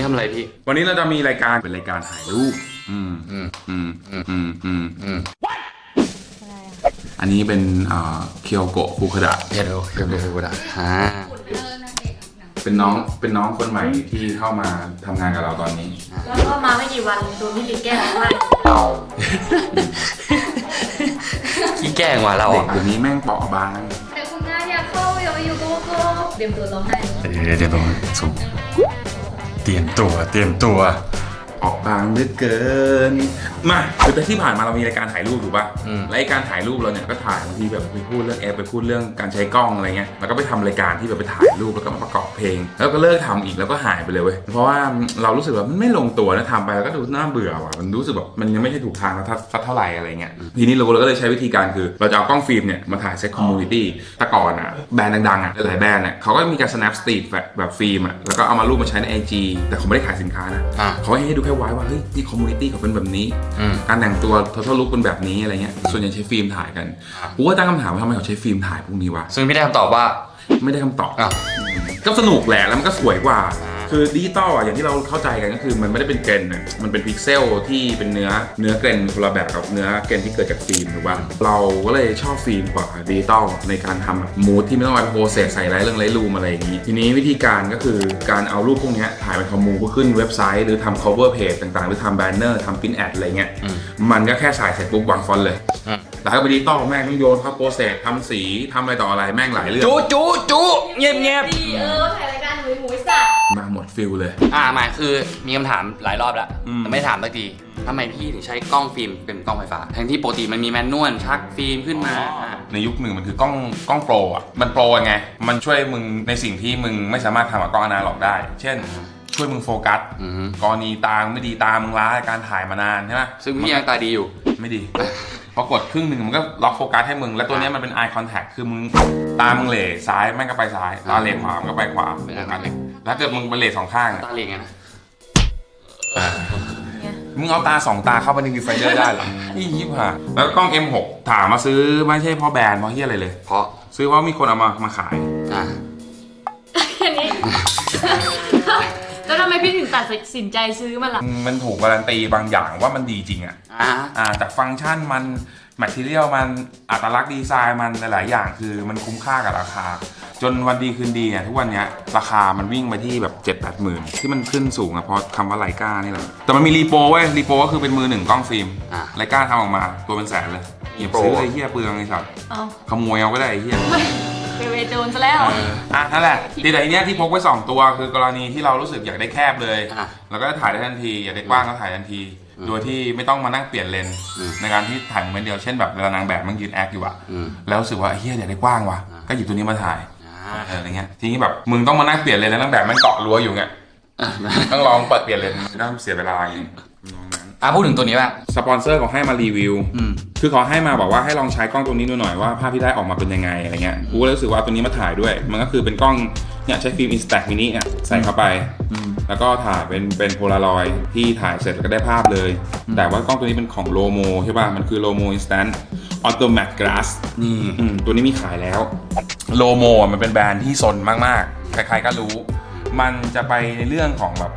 นี้ทำอะไรพี่ วันนี้เราจะมีรายการเป็นรายการถ่ายรูป อืม อืม อืม อืม อืม อืม อืมอันนี้เป็นเอ่อเคียวโกะฟูคดะ เดี๋ยวดูเดี๋ยวดูก็ได้อ่าเป็นน้อง เป็นน้องคนใหม่ที่เข้ามาทำงานกับเราตอนนี้ แล้วก็มาไม่กี่วันโดนพี่ลิกแกล้งมากขี้แกล้งว่ะเราเด็กอะเดี๋ยวนี้แม่งเปราะบาง แต่คุณนายอยากเข้าอย่าไปอยู่โกโก้เตรียมตัวร้องไห้เดี๋ยวเดี๋ยวเดี๋ยวสูเตรียมตัว เตรียมตัว ออกบางเหลือเกินมาคือแต่ที่ผ่านมาเรามีรายการถ่ายรูปถูกป่ะอืมและไอ้การถ่ายรูปเราเนี่ยก็ถ่ายบางทีแบบไปพูดเรื่องแอปไปพูดเรื่องการใช้กล้องอะไรเงี้ยแล้วก็ไปทำรายการที่แบบไปถ่ายรูปแล้วก็มาประกอบเพลง แล้วก็เลิกทำอีกแล้วก็หายไปเลยเว้ยเพราะว่าเรารู้สึกว่ามันไม่ลงตัวนะทำไปแล้วก็ดูน่าเบื่อว่ะมันรู้สึกแบบมันยังไม่ใช่ถูกทางสักสักเท่าไหร่อะไรเงี้ยทีนี้เราก็เลยใช้วิธีการคือเราจะเอากล้องฟิล์มเนี่ยมาถ่ายเซ็ตคอมมูนิตี้แต่ก่อนอะแบรนด์ดังๆอะหลายๆแบรนด์อะเขาก็มีการ snap street แบบแบบฟิล์มอะแล้วก็เอามารูปมาใช้ใน IG แต่เขาไม่ได้ขายสินค้านะ อะเขาให้ดูแค่ไว้ว่าเฮ้ยนี่คอมมูนิตี้เขาเป็นแบบนี้อืมการแต่งตัวท o ท a l ลุ k เป็นแบบนี้อะไรเงี้ย ส่วนใหญ่ใช้ฟิล์มถ่ายกันกูก็ตั้งคำถามว่าทำไมเขาใช้ฟิล์มถ่ายพวกนี้วะซึ่งพี่ได้คำตอบว่าไม่ได้คำตอบอ้าวก็สนุกแหละแล้วมันก็สวยกว่า คือดิจิตอลอะอย่างที่เราเข้าใจกันก็คือมันไม่ได้เป็นเกรนนะมันเป็นพิกเซลที่เป็นเนื้อเนื้อเกรนคนละแบบกับเนื้อเกรนที่เกิดจากฟิล์มถูกป่ะเราก็เลยชอบฟิล์มกว่าดิจิตอลในการทำแบบมูดที่ไม่ต้องไปโปรเซสใส่ไรเรื่องไรรูมอะไรอย่างนี้ ทีนี้วิธีการก็คือการเอารูปพวกเนี้ยถ่ายเป็นคอมมูเพื่อขึ้นเว็บไซต์หรือทำ cover page ต่างๆ หรือทำแบนเนอร์ทำ print ad อะไรเงี้ยอืมมันก็แค่ใส่เสร็จปุ๊บวางฟอนต์เลยอืมแต่ถ้าเป็นดิจิตอลแม่งต้องโยนเข้าโปรเซสทำสีทำอะไรต่ออะไรแม่งหลายเรื่องจูจูจูเงียบเงียบดีเออถ่ายรายการหมุยหมุยสัตว์มาหมด ฟิลเลย อ่าหมายคือมีคำถามหลายรอบแล้วอืม แต่ไม่ถามสักทีทำไมพี่ถึงใช้กล้องฟิล์มเป็นกล้องไฟฟ้าทั้งที่ปกติมันมีแมนนวลชักฟิล์มขึ้นมาอ่าในยุคหนึ่งมันคือกล้องกล้องโปรอะ มันโปรไง มันช่วยมึงในสิ่งที่มึงไม่สามารถทำกับกล้องอนาล็อกได้ เช่น ช่วยมึงโฟกัสอือฮึ กรณีตาไม่ดีตามึงล้าการถ่ายมานานใช่ไหมซึ่งพี่ยังตาดีอยู่ ไม่ดี พอกดครึ่งหนึ่งมันก็ล็อกโฟกัสให้มึง แล้วตัวเนี้ยมันเป็น eye contact คือมึงตามึงเหล่ซ้ายแม่งก็ไปซ้าย ตาเหล่ขวามันก็ไปขวาเป็นโฟอะไรกัส แล้วเกิดมึงเป็นเหล่สองข้างอะตาเลียงไงนะมึงเอาตาสองตาเข้าไปในวิวไฟเดอร์ได้เหรอนี่ยิบห่าแล้วก็กล้อง M6 ถามมาซื้อไม่ใช่เพราะแบรนด์เพราะเฮียอะไรเลย เพราะซื้อเพราะมีคนเอามามาขาย อ่าแค่นี้ แล้วทำไมพี่ถึงตัดสินใจซื้อมันล่ะ มันถูกการันตีบางอย่างว่ามันดีจริงอะอ่าอ่าจากฟังก์ชันมัน แมทเทียลมันอัตลักษณ์ดีไซน์มันหลาย ๆ อย่างคือมันคุ้มค่ากับราคา จนวันดีคืนดีเนี่ยทุกวันเนี้ยราคามันวิ่งไปที่แบบ7จ็ดแปดหมื่นที่มันขึ้นสูงอะเพราะคำว่าไลกานี่แหละแต่มันมีรีโปรเว้ยรีโปรก็คือเป็นมือหนึ่งกล้องฟิล์มอ่า ไลกาทำออกมาตัวเป็นแสนเลยอย่า Pro ซื้อเลยเฮียเปลืองไอ้สัตว์เอาขโมยเอาก็ได้ไอ้เฮียไปเวโจนซะแล้ว เอออะนั่นแหละทีแต่อันเนี้ยที่พกไว้ 2 ตัวคือกรณีที่เรารู้สึกอยากได้แคบเลย อะ แล้วก็ถ่ายได้ทันที อยากได้กว้างก็ถ่ายทันทีอืม โดยที่ไม่ต้องมานั่งเปลี่ยนเลนส์อืมในการที่ถ่ายโมเมนต์เดียวเช่นแบบเวลานางแบบมันยืนแอคอยู่อะอืมแล้วรู้สึกว่าเฮียอยากได้กว้างว่ะอ่าก็หยิบตัวนี้มาถ่ายอ่าเอออะไรเงี้ยทีนี้แบบมึงต้องมานั่งเปลี่ยนเลนส์แล้วนางแบบมันเกาะรั้วอยู่เงี้ยอะต้องลองเปิดเปลี่ยนเลนส์ไม่ต้องเสียเวลาอย่างงี้ลองนั้นอะพูดถึงตัวนี้บ้างสปอนเซอร์เขาให้มารีวิวอืมคือเขาให้มาบอกว่าให้ลองใช้กล้องตัวนี้ดูหน่อยว่าภาพที่ได้ออกมาเป็นยังไงอะไรเงี้ยกูก็เลยรู้สึกว่าเอาตัวนี้มาถ่ายด้วย มันก็คือเป็นกล้องเนี่ยใช้ฟิล์ม Instax mini เนี่ยใส่เข้าไปอืม แล้วก็ถ่ายเป็นเป็นโพลารอยที่ถ่ายเสร็จแล้วก็ได้ภาพเลย แต่ว่ากล้องตัวนี้เป็นของโลโมใช่ป่ะ มันคือโลโม Instant Auto Matte Glass นี่อืมตัวนี้มีขายแล้วโลโมมันเป็นแบรนด์ที่สนมากๆ ใครๆก็รู้ มันจะไปในเรื่องของแบบ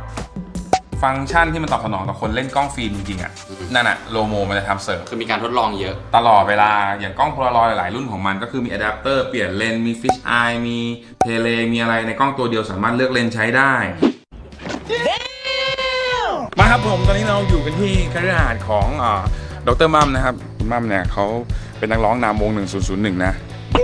ฟังก์ชันที่มันตอบสนองต่อคนเล่นกล้องฟิล์มจริงๆอะนั่นอะโลโมมันจะทำเสริมคือมีการทดลองเยอะ ตลอดเวลาอย่างกล้องโพลารอยด์หลายรุ่นของมันก็คือมีอะแดปเตอร์เปลี่ยนเลนส์มีฟิชไอมีเทเลมีอะไรในกล้องตัวเดียวสามารถเลือกเลนส์ใช้ได้ มาครับผมตอนนี้เราอยู่กันที่คฤหาสน์ของดรมัมนะครับคุณมัมเนี่ยเขาเป็นนักร้องนามวง 1001 นะ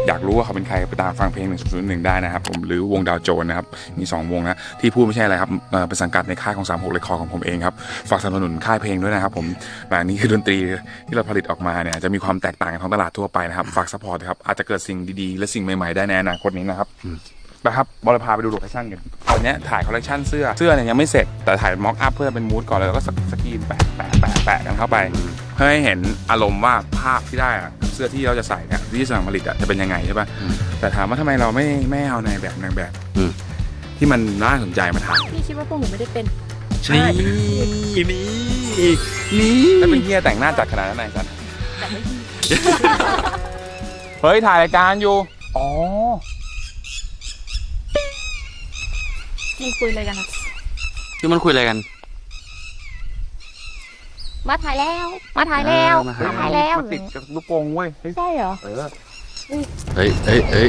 อยากรู้ว่าเขาเป็นใครไปตามฟังเพลง 1001 ได้นะครับผมหรือวงดาวโจนนะครับ มี 2 วงนะ ที่พูดไม่ใช่อะไรครับเป็นสังกัดในค่ายของ 36เลคคอร์ของผมเองครับ ฝากสนับสนุนค่ายเพลงด้วยนะครับผมแต่อันนี้คือดนตรีที่เราผลิตออกมาเนี่ยจะมีความแตกต่างจากท้องตลาดทั่วไปนะครับ ฝากสปอร์ตครับอาจจะเกิดสิ่งดีๆ และสิ่งใหม่ๆได้ในอนาคตนี้นะครับ นะครับบอลพาไปดูโลเคชั่นกันตอนเนี้ยถ่ายคอลเลคชันเสื้อเสื้อเนี่ยยังไม่เสร็จแต่ถ่ายม็อกอัพเพื่อเป็นมูดก่อนเลยแล้วก็สกรีนแปะแปะแปะแปะกันเข้าไป เพื่อให้เห็นอารมณ์ว่าภาพที่ได้อะเสื้อที่เราจะใส่เนี่ยที่สั่งผลิตอะจะเป็นยังไงใช่ป่ะอืมแต่ถามว่าทำไมเราไม่ไม่เอาในแบบนางแบบอืมที่มันน่าสนใจมาถ่ายพี่คิดว่าพวกหนูไม่ได้เป็นนี่นี่นี่แล้วเป็นเฮียแต่งหน้าจัดขนาดนั้นไหนสันแต่ไม่ดีเฮ้ยถ่ายรายการอยู่อ๋อ มึงคุยอะไรกันอะที่มันคุยอะไรกัน มาถ่ายแล้ว มาถ่ายแล้วอ่ามาถ่าย มาถ่ายแล้วมันติดกับลูกโป่งเว้ยเฮ้ยใช่เหรอ เออเฮ้ยเฮ้ยเฮ้ย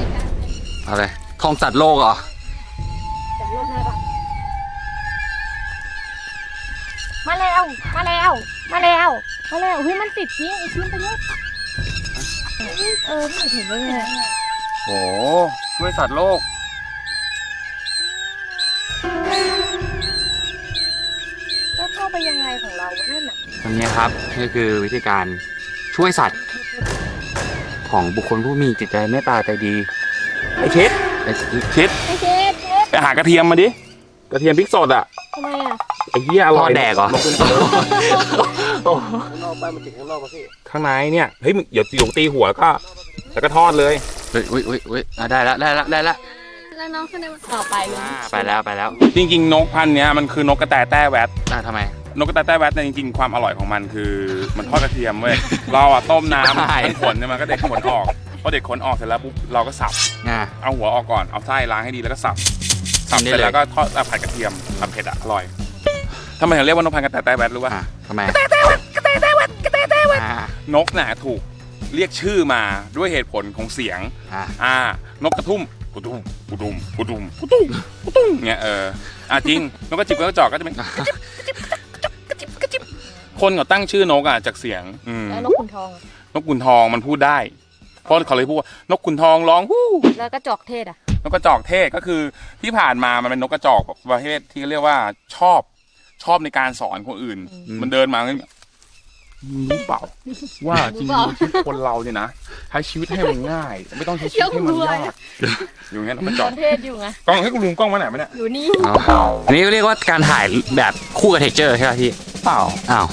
อะไรคลองสัตว์โลกเหรอ มาแล้ว มาแล้ว มาแล้วมาแล้วเฮ้ยมันติดจริงไอ้ชิ้นไปเนี่ยเออไม่เห็นเลยเนี่ยโอ้ช่วยสัตว์โลก นน่ะวันนี้ครับนี่คือวิธีการช่วยสัตว์ ของบุคคลผู้มีจิตใจเมตตาใจดีไอ้ชิดไอ้ชิดไอ้เชฟเชฟไปหากระเทียมมาดิกระเทียมพริกสดอะทำไมอะไอ้เหี้ยอทร่ออดยแดกเหรอข้างในเนี่ยเฮ้ยมึงเดี๋ยวหยงตีหัวแล้วก็แล้วก็ทอดเลยเฮ้ยเฮ้ยเฮ้ยเฮ้ยอะได้แล้วได้แล้วได้แล้วแล้วน้องขึ้นได้ต่อไปเลยอ่าไปแล้วไปแล้วจริงๆ นกพันธุ์เนี้ยมันคือนกกระแตแต้แวดอ่าทำไม นกกระแตแต้แวดเนี่ยจริงๆ ความอร่อยของมันคือมันทอดกระเทียมเว้ย เราอะต้มน้ำใช่ทั้งขนเนี่ยมันก็เด็ดขนออกพอเด็ดขนออกเสร็จแล้วปุ๊บเราก็สับ อ่า เอาหัวออกก่อน เอาไส้ล้างให้ดีแล้วก็สับ สับกินได้เสร็จเลยแล้วก็ทอดอะผัดกระเทียมผัดเผ็ดอะอร่อยทำไมถึงเรียกว่านกพันธุ์กระแตแต้แวดรู้ป่ะอ่าทำไมกระแตแต้แวดกระแตแต้แวดกระแตแต้แวดอ่านกน่ะถูกเรียกชื่อมาด้วยเหตุผลของเสียง อ่า อ่า นกกระทุ่มกุดุมกุดุมกุดุมกุดุมกุดุมเงี้ยเออ อะจริง นกกระจิบกระจอกก็จะเป็น คนก็ตั้งชื่อนกอะจากเสียงอืมแล้วนกขุนทองอะนกขุนทองมันพูดได้ เพราะเขาเลยพูดว่านกขุนทองร้องฮู้แล้วก็จอกเทศอะ นกกระจอกเทศก็คือที่ผ่านมามันเป็นนกกระจอกประเภทที่เรียกว่าชอบชอบในการสอนคนอื่นมันเดินมาแล้วมึงรู้เปล่า ว่าจริงๆชีวิตคนเราเนี่ยนะใช้ชีวิตให้มันง่าย ไม่ต้องใช้ชีวิตให้มันยากอยู่อย่างเงี้ยนกกระจตออกนเทศอยู่ไงกล้องให้กูลืมกล้องไว้ไหนไหมเนี่ยอยู่นี่เอาอันนี้ก็เรียกว่าการถ่ายแบบคู่กับเทคเจอร์ใช่ไหมพี่ เปล่า อ้าว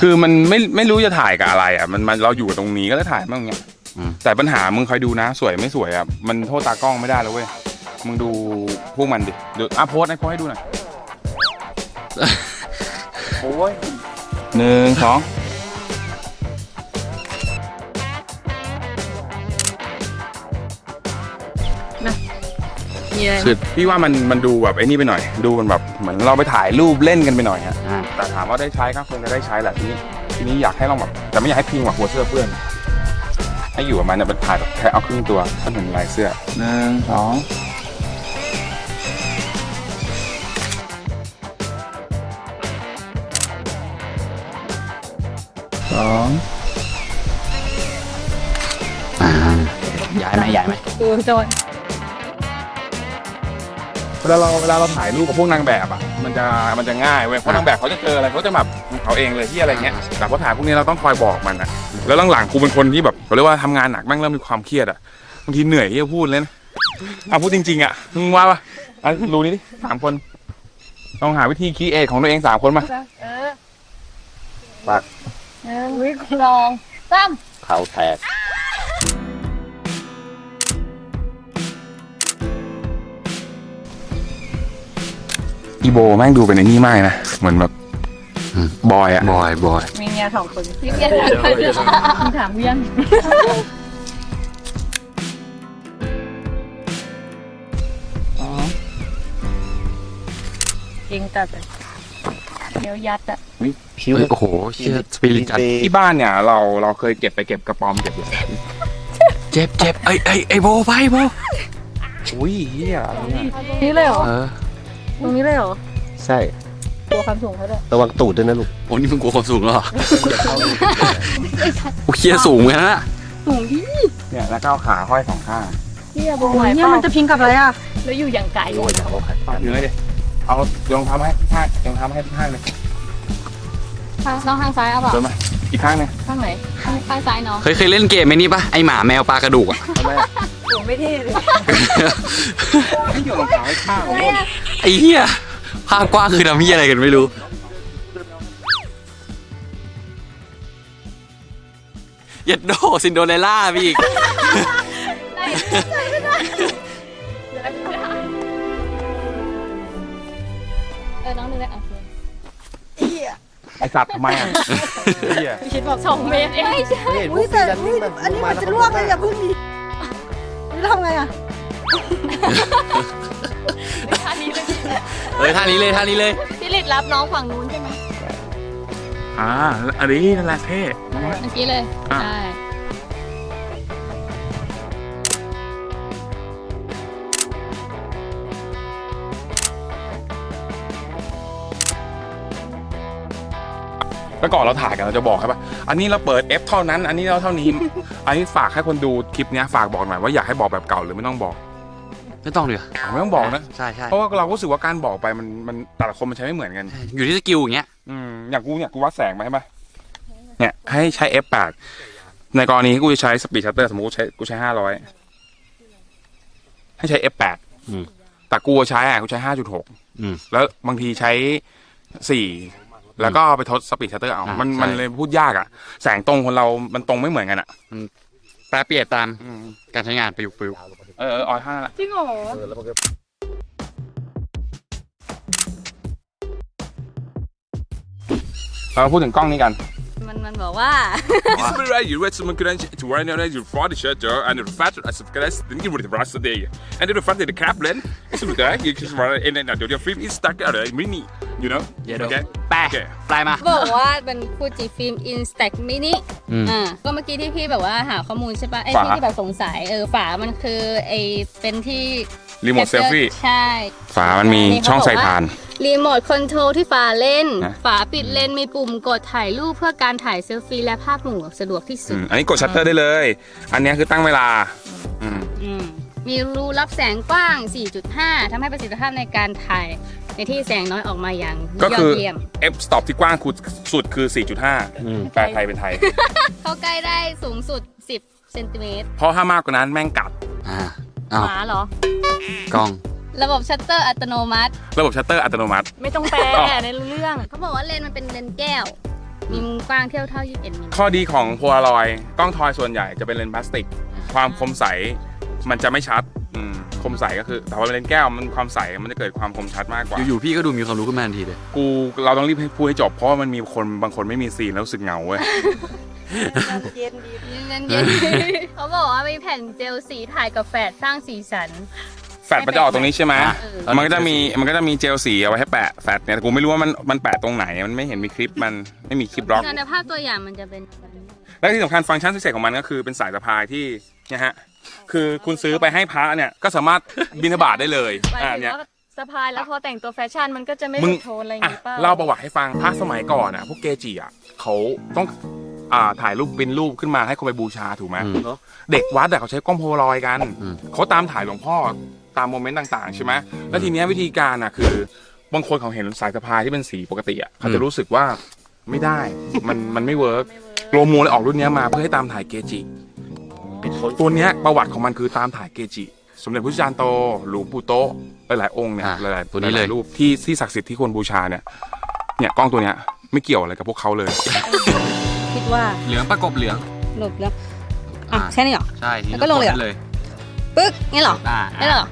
คือมันไม่ไม่รู้จะถ่ายกับอะไรอะมันมันเราอยู่ตรงนี้ก็เลยถ่ายมั่งเงี้ยอืม แต่ปัญหามึงคอยดูนะ สวยไม่สวยอะมันโทษตากล้องไม่ได้เลยเว้ยมึงดูพวกมันดิเดี๋ยวอะโพสให้โพสให้ดูหน่อยโอ้ยหนึ่งสอง มีอะไรคือพี่ว่ามันมันดูแบบไอ้นี่ไปหน่อย ดูมันแบบเหมือนเราไปถ่ายรูปเล่นกันไปหน่อยฮะอ่า แต่ถามว่าได้ใช้ก็คงจะได้ใช้แหละทีนี้ทีนี้อยากให้ลองแบบแต่ไม่อยากให้พิงแบบหัวเสื้อเปื้อน ให้อยู่กับมันเนี่ยเป็นถ่ายแบบแค่เอาครึ่งตัวถ้าเห็นลายเสื้อหนึ่งสองสองอ่าย้ายไหมย้ายไหมดูโจนเว ลาเราเวลาเราถ่ายรูปกับพวกนางแบบอะมันจะมันจะง่ายเว้ยเพราะนางแบบเขาจะเจออะไรเขาจะแบบของเขาเองเลยที่อะไรเงี้ยแต่พอถ่ายพวกนี้เราต้องคอยบอกมันอะแล้วหลังๆกูเป็นคนที่แบบเขาเรียกว่าทำงานหนักแม่งเริ่มมีความเครียดอะบางทีเหนื่อยที่จะพูดเลยนะอะพูดจริงๆอะมึงว่าปะอะรู้นี่ดิสามคนลองหาวิธีคีเอทของตัวเองสามคนมาเออปักเออวิกลองตั้มเขาแตก อีโบแม่งดูเป็นไอ้นี่มากนะ เหมือนแบบบอยอะบอยบอยมีเมียสองคนพี่เมียสองคนมึงถามเวียงจริงจัดเลยเดี๋ยวยัดอะคิ้วเฮ้ยโอ้โหเชี่ยสปิริตจัดที่บ้านเนี่ย เราเราเคยเก็บไปเก็บกระป๋อมเก็บเลยเจ็บเจ็บไอ้ไอ้ไอ้โบไปโบอุ้ยเฮียอะไรเนี่ยนี่เลยเหรอเออ ตรงนี้เลยเหรอใช่ตัวความสูงเขาด้วยระวังตูดด้วยนะลูก โอ้นี่มึงกลัวความสูงแล้วเหรอโอ้เคียสูงเลยนะสูงที่เนี่ยแล้วก็เอาขาห้อยสองข้างนี่อะบงไหวเนี่ยมันจะพิงกับอะไรอะแล้วอยู่อย่างไกลโอ้ยอย่าเอาขัดปากอยู่เลยดิเอาลองทำให้ท่าลองทำให้ท่าเลยน้องข้างซ้ายเอาเปล่าเดินมาอีกข้างหนึงข้างไหนข้างข้างซ้ายน้องเคยเคยเล่นเกมไหมนี่ปะไอหมาแมวปลากระดูกอะ ทำไมสูงไม่เท่เลยไม่เกี่ยวรองเท้าให้ข้างไอ้เหี้ยภาพกว้างคือทำเหี้ยอะไรกันไม่รู้ เย็ดโดซินโดเรล่าพี่อีก เออน้องนึงได้อะไอสัตว์ทำไมอะเฮียพี่ชิดบอกสองเมตรเอง ไม่ใช่เห็นพวอุ้กยแต่ยันอุ้นี่ยมันอันนี้มันจะลวกเลยอย่าเพิ่งดี นี่ทำไงอะท่านี้เลยเออท่านี้เลยท่านี้เลยพี่ลิดรับน้องฝั่งนู้นใช่ไหมอ่าอันนี้นั่นแหละเท่ เมื่อกี้เลย อะ ใช่ แล้วก่อนเราถ่ายกันเราจะบอกครับว่าอันนี้เราเปิด F เท่านั้น อันนี้เราเท่านี้ อันนี้ฝากให้คนดูคลิปเนี้ยฝากบอกหน่อยว่าอยากให้บอกแบบเก่าหรือไม่ต้องบอกไม่ต้องเดี๋ยวอะไม่ต้องบอกนะ ใช่ใช่เพราะว่าเราก็รู้สึกว่าการบอกไปมันมันแต่ละคนมันใช้ไม่เหมือนกัน อยู่ที่สกิลอย่างเงี้ย อืมอย่างกูเนี่ยกูวัดแสงมาใช่ปะเนี่ยให้ใช้ F8 ในกรณีที่กูจะใช้สปีดชัตเตอร์สมมติกูใช้กูใช้ห้าร้อยให้ใช้ F8 อืมแต่กูใช้อะกูใช้ห้าจุดหกอืมแล้วบางทีใช้สี่ แล้วก็ไปทดสปีดชัตเตอร์เอาอ่ามันใช่มันเลยพูดยากอะ แสงตรงคนเรา มันตรงไม่เหมือนกันอะแปรเปลี่ยนตามอืมการใช้งานประยุกต์ประยุกต์เออเออออยห้าละจริงเหรอเออแล้วมันก็เราพูดถึงกล้องนี้กัน มันมันบอกว่า It's very rare you read someone could to wear no you for the shirt and the fat as of guys then you would the rest of the day and then the fat the crap len it's with that you just run in and out your film is stuck out mini you know เดี๋ยวเดี๋ยว okay แปล Okay แปลมา บอกว่าเป็นฟูจิฟิล์มอินสแต็กมินิอืม อ่าก็เมื่อกี้ที่พี่แบบว่าหาข้อมูลใช่ปะไอ้ฝาที่ที่แบบสงสัยเออฝามันคือไอ้เป็นที่ รีโมทเซลฟี่ ใช่ฝามันมีช่องใส่ผ่าน รีโมทคอนโทรลที่ฝาเล่น นะ ฝาปิดเลนมีปุ่มกดถ่ายรูปเพื่อการถ่ายเซลฟี่และภาพหมู่สะดวกที่สุอืดมอันนี้กดชัตเตอร์ได้เลย อันเนี้ยคือตั้งเวลาอืมอืมมีรูรับแสงกว้าง 4.5ทำให้ประสิทธิภาพในการถ่าย ในที่แสงน้อยออกมาอย่างก็ยอคืดอ เยี่ยม F stop ที่กว้างสุดคืออืม4.5 แปลไทยเป็นไทย เข้าใกล้ได้สูงสุด 10เซนติเมตรเพราะถ้ามากกว่านั้นแม่งกัด อ่าอ้าวหมาเหรอ กล้อง ระบบชัตเตอร์อัตโนมัติ ระบบชัตเตอร์อัตโนมัติ ไม่ต้องแปลอ๋อ ในเรื่อง เขาบอกว่าเลนส์มันเป็นเลนส์แก้ว มีมุมกว้างเท่าเท่า 21มิลข้อดีของโพลารอยกล้องทอยส่วนใหญ่จะเป็นเลนส์พลาสติก ความคมใสมันจะไม่ชัดอืม คมใสก็คือ แต่ว่าเลนส์แก้วมันความใสมันจะเกิดความคมชัดมากกว่า อยู่ๆพี่ก็ดูมีความรู้ขึ้นมาทันทีเลย กูเราต้องรีบให้พูดให้จบเพราะว่ามันมีคนบางคนไม่มีซีนแล้วรู้สึกเหงาเว้ย เย็นเย็นๆเขาบอกว่ามีแผ่นเจลสีถ่ายกับแฟดสร้างสีสัน แฟดมันจะออกตรงนี้ใช่ไหม อะเออมันก็จะมีมันก็จะมีเจลสีเอาไว้ให้แปะแฟดเนี่ยแต่กูไม่รู้ว่ามันมันแปะตรงไหน มันไม่เห็นมีคลิปมันไม่มีคลิปล็อก งานในภาพตัวอย่างมันจะเป็นแบบนี้และที่สำคัญฟังก์ชันพิเศษของมันก็คือเป็นสายสะพายที่เนี่ยฮะ คือคุณซื้อไปให้พระเนี่ยก็สามารถบินทบาทได้เลยหมายอ่าถึงเนี่ยว่าสะพายแล้วพอแต่งตัวแฟชั่นมันก็จะไม่มึหงลุดโทนอะไรอย่างอะงี้เปล่าเล่าประวัติให้ฟังพระสมัยก่อนอะ พวกเกจิอะเขาต้องอ่าถ่ายรูปเป็นรูปขึ้นมาให้คนไปบูชาถูกไหมอืมเด็กวัดอะเขาใช้กล้องโพลารอยด์กันอืม เขาตามถ่ายหลวงพ่อตามโมเมนต์ต่างๆใช่ไหมแล้วทีเนี้ยวิธีการอะคือบางคนเขาเห็นสายสะพายที่เป็นสีปกติอะเขาจะรู้สึกว่าไม่ได้มันมันไม่เวิร์กโลโมเลยออกรุ่นเนี้ยมาเพื่อให้ตามถ่ายเกจิ ตัวเนี้ยประวัติของมันคือตามถ่ายเกจิ สมเด็จพระจารย์โตหลวงปู่โตะหลายๆองค์เนี่ยอ่าหลายๆตัวนี้เลย หาๆรูปที่ที่ศักดิ์สิทธิ์ที่ควรบูชาเนี่ยเนี่ยกล้องตัวเนี้ยไม่เกี่ยวอะไรกับพวกเขาเลย คิดว่าเหลืองประกบเหลือง หลบแล้วอะแค่นี้เหรอ ใช่ทีนี้แล้วก็ลงเลยเหรอได้เลยปึ๊กงี้เหรออ่าได้เหรอ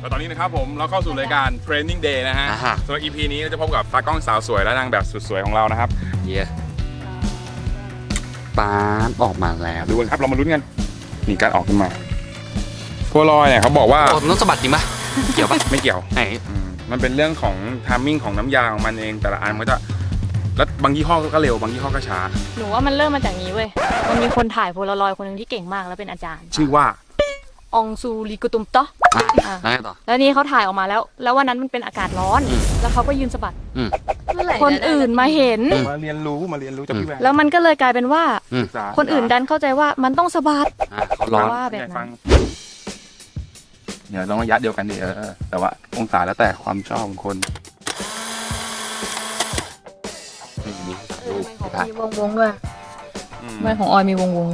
แล้วตอนนี้นะครับผมเราเข้าสู่รายการ Training Day นะฮะอ่าฮะสำหรับ EP นี้เราจะพบกับตากล้องสาวสวยและนางแบบสุดสวยของเรานะครับเยี่ยปาดออกมาแล้วดูกันครับเรามาลุ้นกัน นี่การออกขึ้นมาพวลอยเนี่ยเขาบอกว่าโอ้มันต้องสะบัดจริงปะเกี่ยวปะไม่เกี่ยวไหนอืมมันเป็นเรื่องของทามมิ่งของน้ำยาของมันเองแต่ละอันมันก็จะแล้วบางยี่ห้อก็เร็วบางยี่ห้อก็ช้า หนูว่ามันเริ่มมาจากนี้เว้ย มันมีคนถ่ายโพลารอยด์คนหนึ่งที่เก่งมากแล้วเป็นอาจารย์ ชื่อว่า องซูริกุตุมโตะอะแล้วไงต่อ แล้วนี่เขาถ่ายออกมาแล้ว แล้ววันนั้นมันเป็นอากาศร้อน อืม แล้วเขาก็ยืนสะบัด เมื่อไหร่คนอื่นมาเห็น อืม มาเรียนรู้มาเรียนรู้จากพี่แวนแล้วมันก็เลยกลายเป็นว่า อืมคนอื่นดันเข้าใจว่ามันต้องสะบัด อะเขาร้อน ว่าแบบนั้น ฟังเดี๋ยวต้องระยะเดียวกันดิเออแต่ว่าองศาแล้วแต่ความชอบของคนนี่มีเอรูอปมันของถ่ายมีวงวงๆด้วย อืมมันของออยมีวงวง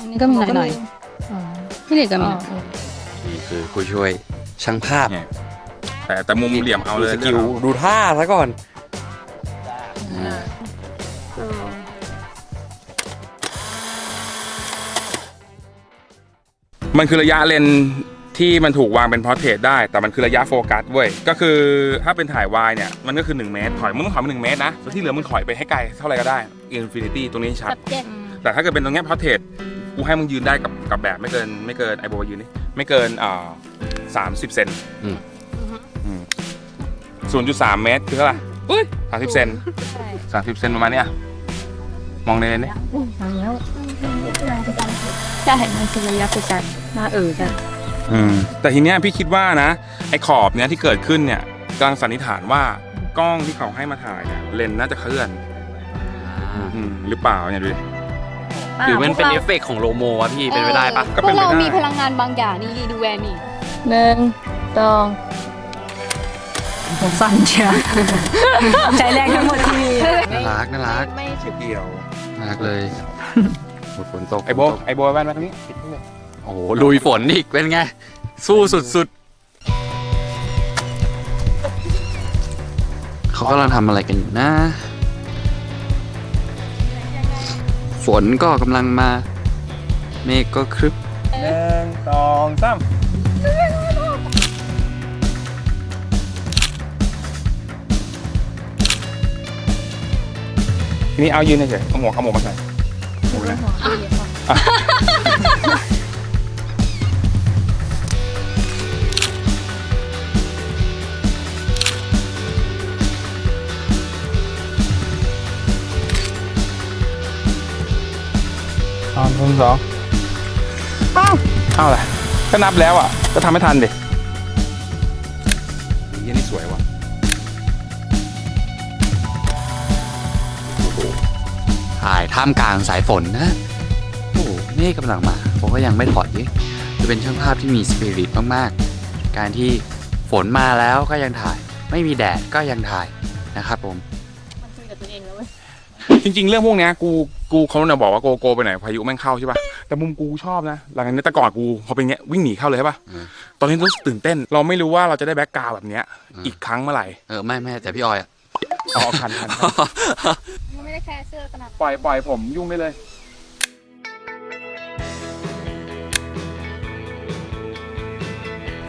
อันนี้ก็มีหน่อยหน่อยอ๋ อๆพี่เด็กก็มีอ๋อเออนี่คือผู้ช่วยช่างภาพเนี่ยแต่แต่มุมเหลี่ยมเอาเลยดูสกิลดูท่าซะก่อนอ่าเออมันคือระยะเลนส์ที่มันถูกวางเป็นพอร์เทรตได้ แต่มันคือระยะโฟกัสเว้ยก็คือถ้าเป็นถ่ายวายเนี่ย มันก็คือ 1 เมตร ถอยมึงต้องถอยมา1เมตรนะแล้วที่เหลือมึงถอยไปให้ไกลเท่าไหร่ก็ได้อินฟินิตี้ตรงนี้ชัดสับเจ็ดแต่ถ้าเกิดเป็นตรงเนี้ยพอร์เทรต กูให้มึงยืนได้กับกับแบบไม่เกินไม่เกินไอโบยืนนี่ไม่เกินอ่าสามสิบเซนอืมอืม0.3เมตรคือเท่าไหร่เฮ้ย30เซนใช่30เซนประมาณเนี้ยมองในนี้ใช่มันคือระยะประจันมาเออกันอืมแต่ทีเนี้ยพี่คิดว่านะ ไอ้ขอบเนี้ยที่เกิดขึ้นเนี่ยกำลังสันนิษฐานว่ากล้องที่เขาให้มาถ่ายเนี่ยเลนส์น่าจะเคลื่อนอืมหรือเปล่าเนี่ยดูดิ หรือมันเป็นเอฟเฟกต์ของโลโมวะพี่เป็นไปได้ปะก็พเป็วนกไปเราได้มีพลังงานบางอย่างนี่นี่ดูแวนนี่หนึ่งสองผมสั่นเชียวใจแรงทั้งหมดที่มีน่ารักน่ารักไม่เกี่ยวน่ารักเลยโอ้ยฝนตกไอโบไอโบแว่นมาทางนี้โอ้โหลุยฝนอีกเป็นไง สู้สุดๆเขากำลังทำอะไรกันอยู่นะ ฝนก็กำลังมา เมฆก็ครึบหนึ่งสองสามทีนี้เอายืนเฉยๆเอาหมวกเอาหมวกมาใส่หมวกนะอะ หนึ่งสองเอาอะไรก็นับแล้วอะ ก็ทำไม่ทันดิยี่นี่สวยว่ะถ่ายท่ามกลางสายฝนนะ โอ้โหเมฆกำลังมา ผมก็ยังไม่ถอดยิจะเป็นช่างภาพที่มีสปิริตมากๆ การที่ฝนมาแล้วก็ยังถ่าย ไม่มีแดดก็ยังถ่ายนะครับผม มันคุยกับตัวเองแล้วเว้ย จริง ๆ เรื่องพวกเนี้ยกู กูเขาเนี่ยบอกว่าโกโก้ไปไหนพายุแม่งเข้าใช่ป่ะแต่มุมกูชอบนะหลังจากนี้แต่ก่อนกูพอเป็นเงี้ยวิ่งหนีเข้าเลยใช่ป่ะอืมตอนนี้รู้สึกตื่นเต้น เราไม่รู้ว่าเราจะได้แบ็กกราวด์แบบเนี้ยอืมอีกครั้งเมื่อไหร่เออไม่ไม่แต่พี่ออยอะอ๋อคันคันคันไม่ได้แค่เสื้อขนาดปล่อยปล่อยผมยุ่งได้เลย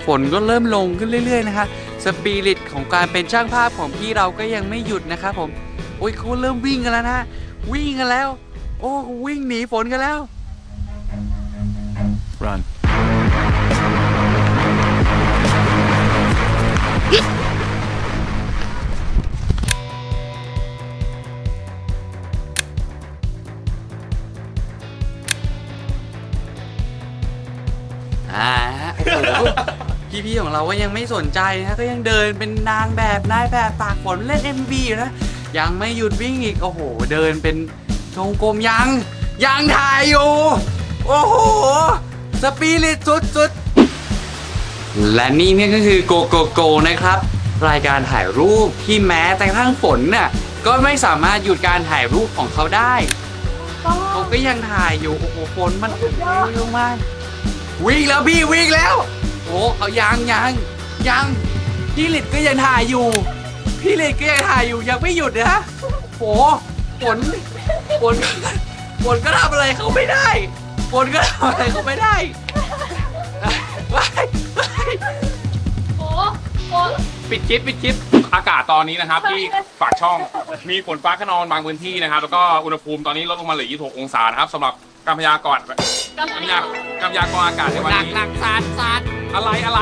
ฝนก็เริ่มลงขึ้นเรื่อยๆนะคะสปิริตของการเป็นช่างภาพของพี่เราก็ยังไม่หยุดนะครับผม โอ้ยเขาเริ่มวิ่งกันแล้วนะ วิ่งกันแล้ว โอ้วิ่งหนีฝนกันแล้ว run อ่าโอ้โหพี่ๆของเราก็ยังไม่สนใจนะก็ยังเดินเป็นนางแบบนายแบบตากฝนเล่น MV อยู่นะ ยังไม่หยุดวิ่งอีก โอ้โห เดินเป็น จงกรมยัง ยังถ่ายอยู่ โอ้โห สปิริตสุดๆ และนี่เนี่ยก็คือโกโกโกนะครับ รายการถ่ายรูปที่แม้แต่กระทั่งฝนน่ะก็ไม่สามารถหยุดการถ่ายรูปของเขาได้ เขาก็ยังถ่ายอยู่ โอ้โหฝนมันเร็วมากวิ่งแล้วพี่วิ่งแล้ว โอ้เอายังยังยังพี่ลิดก็ยังถ่ายอยู่ พี่ลิดก็ยังถ่ายอยู่ยังไม่หยุดนะโหฝน ฝนฝนก็ทำอะไรเขาไม่ได้ฝนก็ทำอะไรเขาไม่ได้ว้ายว้ายปิดคลิปปิดคลิปอากาศตอนนี้นะครับ ที่ปากช่องมีฝนฟ้าขนองบางพื้นที่นะครับ แล้วก็อุณหภูมิตอนนี้ลดลงมาเหลือ 26 องศานะครับสำหรับการพยากรณ์การพยากการพยากรณ์อากาศในวันหนักนี้หนักสาดสาดอะไรอะไร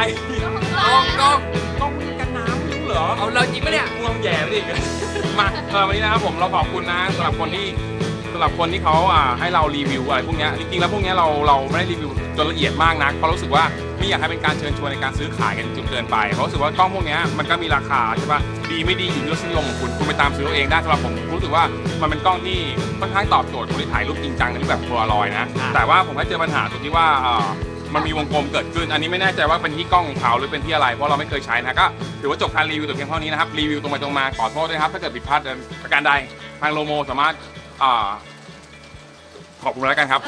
ต้องต้องต้องมีกันน้ำไม่รู้เหรอเอาเราจริงปะเนี่ยง่วงแย่ไปดิมาสำหรับวันนี้นะครับผมเราขอบคุณนะสำหรับคนที่ สำหรับคนที่เขาอ่าให้เรารีวิวอะไรพวกเนี้ยจริงๆแล้วพวกเนี้ยเราเราไม่ได้รีวิวจนละเอียดมากนักเพราะรู้สึกว่าไม่อยากให้เป็นการเชิญชวนในการซื้อขายกันจนเกินไปเพราะรู้สึกว่ากล้องพวกเนี้ยมันก็มีราคาใช่ปะดีไม่ดีอยู่ที่รสนิยมของคุณคุณไปตามซื้อเอาเองได้สำหรับผมรู้สึกว่ามันเป็นกล้องที่ค่อนข้างตอบโจทย์คนที่ถ่ายรูปจริงจังในรูปแบบโพลารอยด์นะแต่ว่าผมก็เจอปัญหาตรงที่ว่าอ่ามันมีวงกลมเกิดขึ้น อันนี้ไม่แน่ใจว่าเป็นที่กล้องของเขาหรือเป็นที่อะไร เพราะเราไม่เคยใช้นะ ก็ถือว่าจบการรีวิวแต่เพียงเท่านี้นะครับ รีวิวตรงไปตรงมา ขอโทษด้วยครับ ถ้าเกิดผิดพลาดประการใด ทางโลโมสามารถ อ่าขอบคุณแล้วกันครับ